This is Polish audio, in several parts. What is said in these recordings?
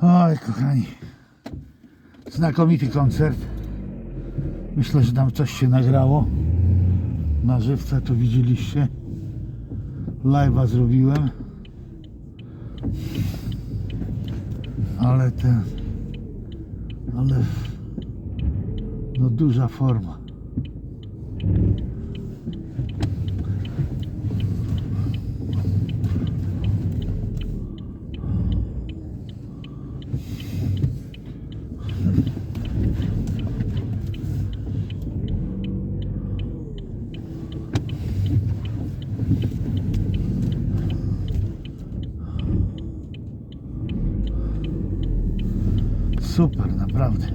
Oj, kochani. Znakomity koncert. Myślę, że tam coś się nagrało. Na żywca to widzieliście. Live'a zrobiłem. Ale ten... Ale... No duża forma. Super, naprawdę.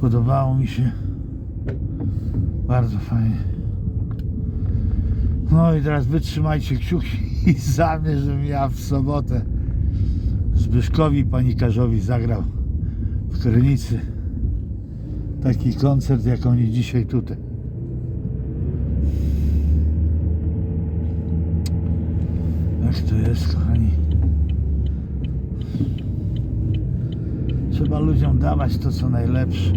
Podobało mi się. Bardzo fajnie. No i teraz wytrzymajcie kciuki i za mnie, żebym ja w sobotę Zbyszkowi Panikarzowi zagrał w Krynicy taki koncert, jak oni dzisiaj tutaj. Jak to jest, kochani? Trzeba ludziom dawać to, co najlepsze.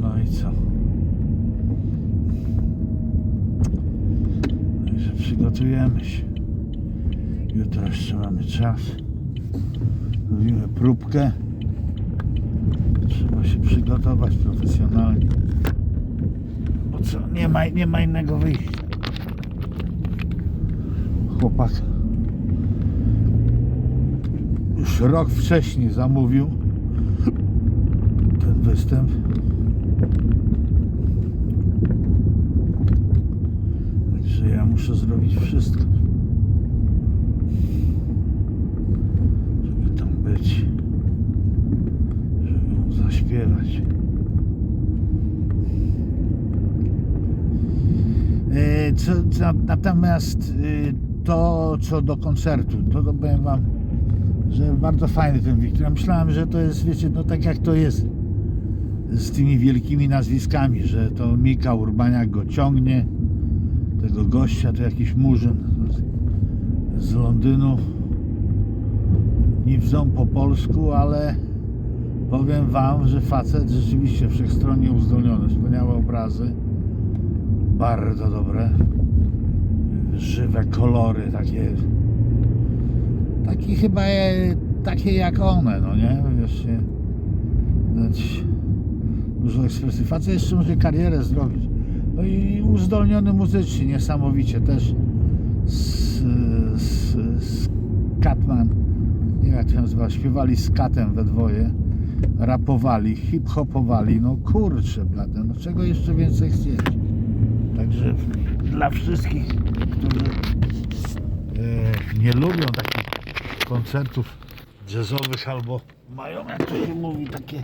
No i co? Także przygotujemy się. Jutro jeszcze mamy czas. Robimy próbkę. Trzeba się przygotować profesjonalnie. Bo co? Nie ma, nie ma innego wyjścia chłopak już rok wcześniej zamówił ten występ. Także ja muszę zrobić wszystko, żeby tam być, żeby zaśpiewać. E, Co, co, natomiast e, to, co do koncertu, to, to powiem Wam, że bardzo fajny ten Wiktor. Ja myślałem, że to jest, wiecie, no tak jak to jest z tymi wielkimi nazwiskami, że to Mika Urbaniak go ciągnie, tego gościa to jakiś murzyn z, z Londynu. Niwzą po polsku, ale powiem Wam, że facet rzeczywiście wszechstronnie uzdolniony, wspaniałe obrazy bardzo dobre. Żywe kolory, takie. Takie chyba e, takie jak one, no nie? Wiesz, się, dać dużo ekspresji. Facet jeszcze może karierę zrobić. No i uzdolniony muzycznie, niesamowicie też. Z, z, z Catman, nie wiem jak to się nazywa, śpiewali z Katem we dwoje, rapowali, hip-hopowali, no kurczę blade, no czego jeszcze więcej chcieć? Także dla wszystkich, którzy e, nie lubią takich koncertów jazzowych albo mają, jak to się mówi, takie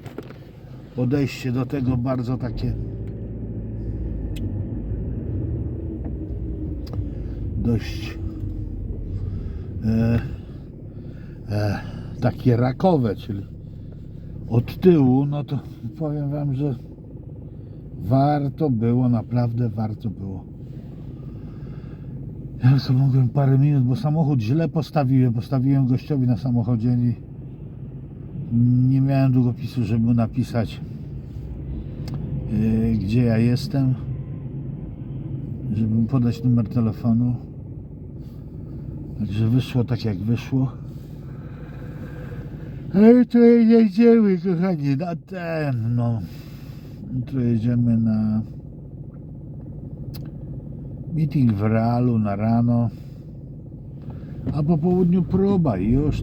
podejście do tego bardzo takie dość e, e, takie rakowe, czyli od tyłu, no to powiem Wam, że Warto było, naprawdę warto było. Ja tylko mogłem parę minut, bo samochód źle postawiłem. Postawiłem gościowi na samochodzie i nie miałem długopisu, żeby mu napisać yy, gdzie ja jestem, żeby mu podać numer telefonu. Także wyszło tak jak wyszło. Ale to jedziemy, kochani, na ten, no. Jutro jedziemy na meeting w Realu na rano, a po południu próba i już.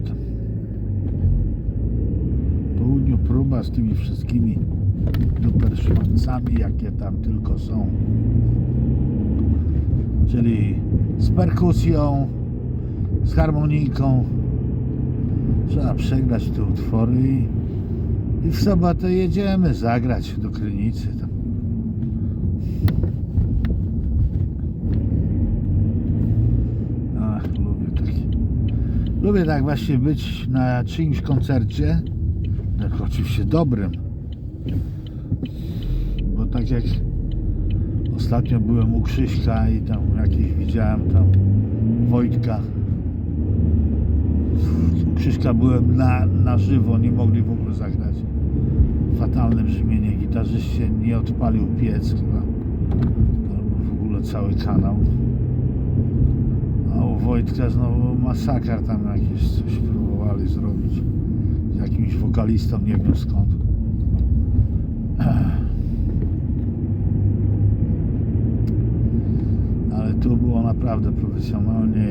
Po południu próba z tymi wszystkimi duperszmancami, jakie tam tylko są. Czyli z perkusją, z harmonijką. Trzeba przegrać te utwory i w sobotę jedziemy zagrać do Krynicy. Tam. Ach, lubię takie. Lubię tak właśnie być na czyimś koncercie. Tak oczywiście dobrym. Bo tak jak Ostatnio byłem u Krzyśka i tam jakieś widziałem tam Wojtka. U Krzyśka byłem na, na żywo, nie mogli w ogóle zagrać. Fatalne brzmienie, gitarzyście nie odpalił piec chyba. Albo w ogóle cały kanał. A u Wojtka znowu masakra tam jakieś coś próbowali zrobić. Z jakimś wokalistą, nie wiem skąd. Ale tu było naprawdę profesjonalnie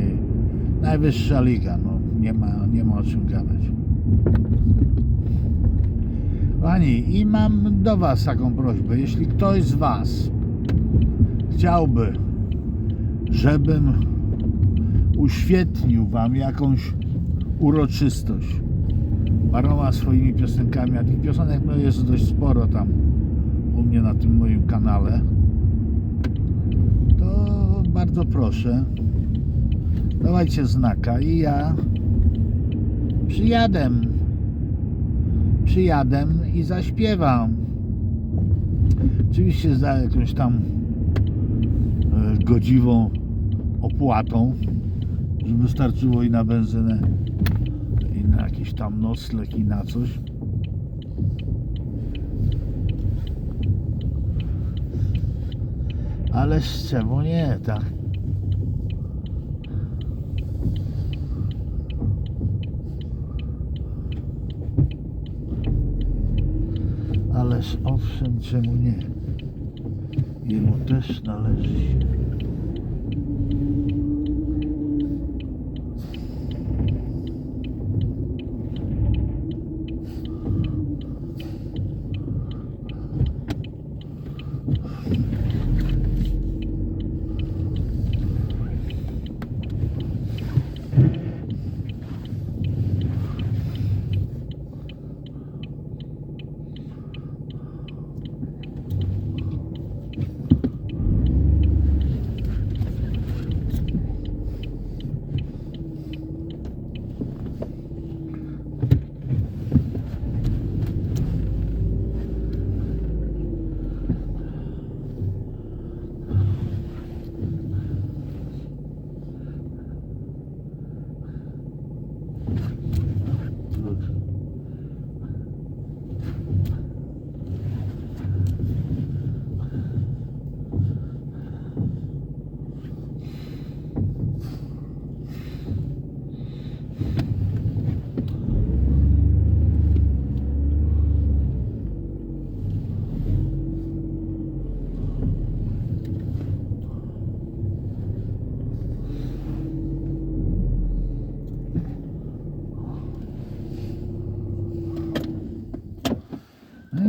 najwyższa liga, no nie ma, nie ma o czym gadać. Pani, i mam do Was taką prośbę. Jeśli ktoś z Was chciałby, żebym uświetnił Wam jakąś uroczystość paroma swoimi piosenkami, a tych piosenek no, jest dość sporo tam u mnie na tym moim kanale, to bardzo proszę, dawajcie znaka i ja przyjadę. Przyjadę i zaśpiewam. Oczywiście za jakąś tam e, godziwą opłatą, żeby starczyło i na benzynę, i na jakiś tam nocleg, i na coś. Ależ czemu nie, tak? Ależ owszem, czemu nie? Jemu też należy się.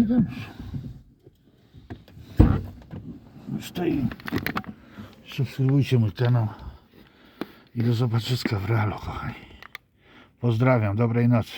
No i dobrze. Już to i subskrybujcie mój kanał i do zobaczyska w realu, kochani. Pozdrawiam, dobrej nocy.